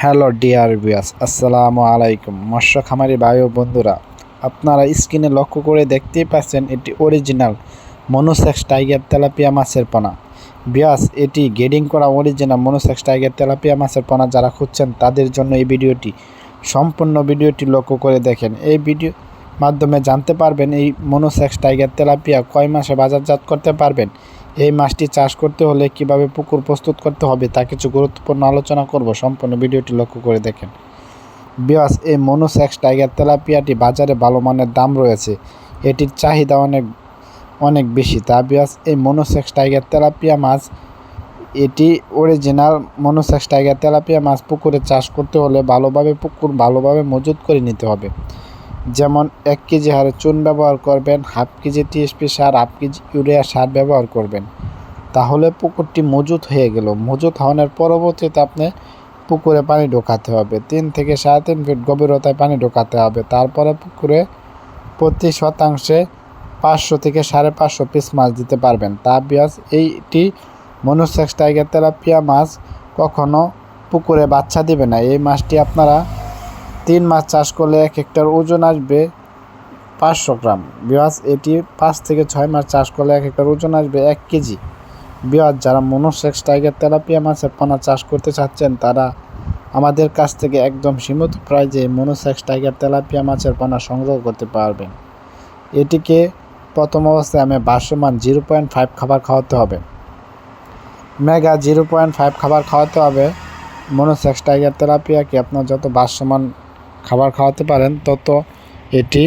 Hello dear বিয়াস আসসালামু আলাইকুম। মৎস্য খামারি ভাই ও বন্ধুরা, আপনারা স্ক্রিনে লক্ষ্য করে দেখতেই পাচ্ছেন এটি অরিজিনাল মনোসেক্স টাইগার তেলাপিয়া মাছের পোনা। বিয়াস এটি গেডিং করা অরিজিনাল মনোসেক্স টাইগার তেলাপিয়া মাছের পোনা যারা খুঁজছেন তাদের জন্য এই ভিডিওটি, সম্পূর্ণ ভিডিওটি লক্ষ্য করে দেখেন। এই ভিডিও মাধ্যমে জানতে পারবেন এই মনোসেক্স টাইগার তেলাপিয়া কয় মাসে বাজারজাত করতে পারবেন। এই মাছটি চাষ করতে হলে কীভাবে পুকুর প্রস্তুত করতে হবে তা কিছু গুরুত্বপূর্ণ আলোচনা করব। সম্পূর্ণ ভিডিওটি লক্ষ্য করে দেখেন। বিয়াস, এই মনোসেক্স টাইগার তেলাপিয়াটি বাজারে ভালো মানের দাম রয়েছে। এটির চাহিদা অনেক অনেক বেশি। তা বিয়াস, এই মনোসেক্স টাইগার তেলাপিয়া মাছ, এটি অরিজিনাল মনোসেক্স টাইগার তেলাপিয়া মাছ পুকুরে চাষ করতে হলে ভালোভাবে পুকুর ভালোভাবে মজুত করে নিতে হবে। যেমন এক কেজি হারে চুন ব্যবহার করবেন, হাফ কেজি টিএসপি সার, হাফ কেজি ইউরিয়া সার ব্যবহার করবেন। তাহলে পুকুরটি মজুত হয়ে গেল। মজুত হওয়ার পরবর্তীতে আপনি পুকুরে পানি ঢোকাতে হবে। তিন থেকে সাড়ে তিন ফিট গভীরতায় পানি ঢোকাতে হবে। তারপরে পুকুরে প্রতি শতাংশে পাঁচশো থেকে সাড়ে পাঁচশো পিস মাছ দিতে পারবেন। তা বিয়াস এইটি মনুসেক্স টাইগার তেলাপিয়া মাছ কখনো পুকুরে বাচ্চা দিবে না। এই মাছটি আপনারা তিন মাস চাষ করলে এক হেক্টর ওজন আসবে পাঁচশো গ্রাম। বিয়াস এটি পাঁচ থেকে ছয় মাস চাষ করলে এক হেক্টর ওজন আসবে এক কেজি। বিয়াস যারা মনোসেক্স টাইগার তেলাপিয়া মাছের পোনা চাষ করতে চাচ্ছেন, তারা আমাদের কাছ থেকে একদম সীমিত প্রাইজে মনোসেক্স টাইগার তেলাপিয়া মাছের পোনা সংগ্রহ করতে পারবেন। এটিকে প্রথম অবস্থায় আমি বাসমান জিরো পয়েন্ট ফাইভ খাবার খাওয়াতে হবে। মেগা জিরো পয়েন্ট ফাইভ খাবার খাওয়াতে হবে মনোসেক্স টাইগার তেলাপিয়াকে। আপনার যত বাসমান খাবার খাওয়াতে পারেন তত এটি